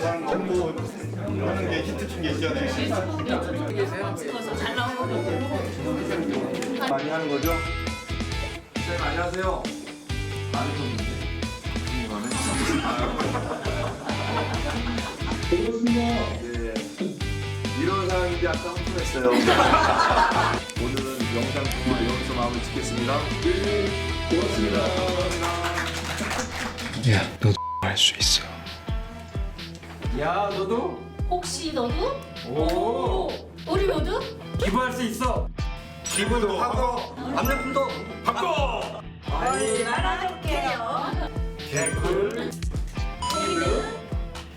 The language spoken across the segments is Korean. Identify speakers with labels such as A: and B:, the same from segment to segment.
A: 사람 공부 하는 게 히트 친 게 있잖아요.
B: 많이 하는 거죠?
C: 선생님 안녕하세요.
B: 네. 이런 아까 오늘은 영상 통화 여기서 마무리 짓겠습니다.
D: 야, 너도 할 수 있어.
C: 야 너도
E: 혹시 너도?
C: 오
E: 우리 모두?
C: 기부할 수 있어.
B: 기부도 하고 안내품도
C: 바꿔.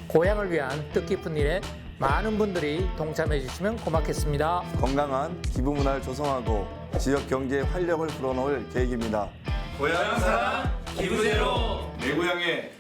F: 고향을 위한 뜻깊은 일에 많은 분들이 동참해 주시면 고맙겠습니다.
B: 건강한 기부 문화를 조성하고 지역 경제에 활력을 불어넣을 계획입니다.
C: 고향 사랑 기부대로
B: 내 고향에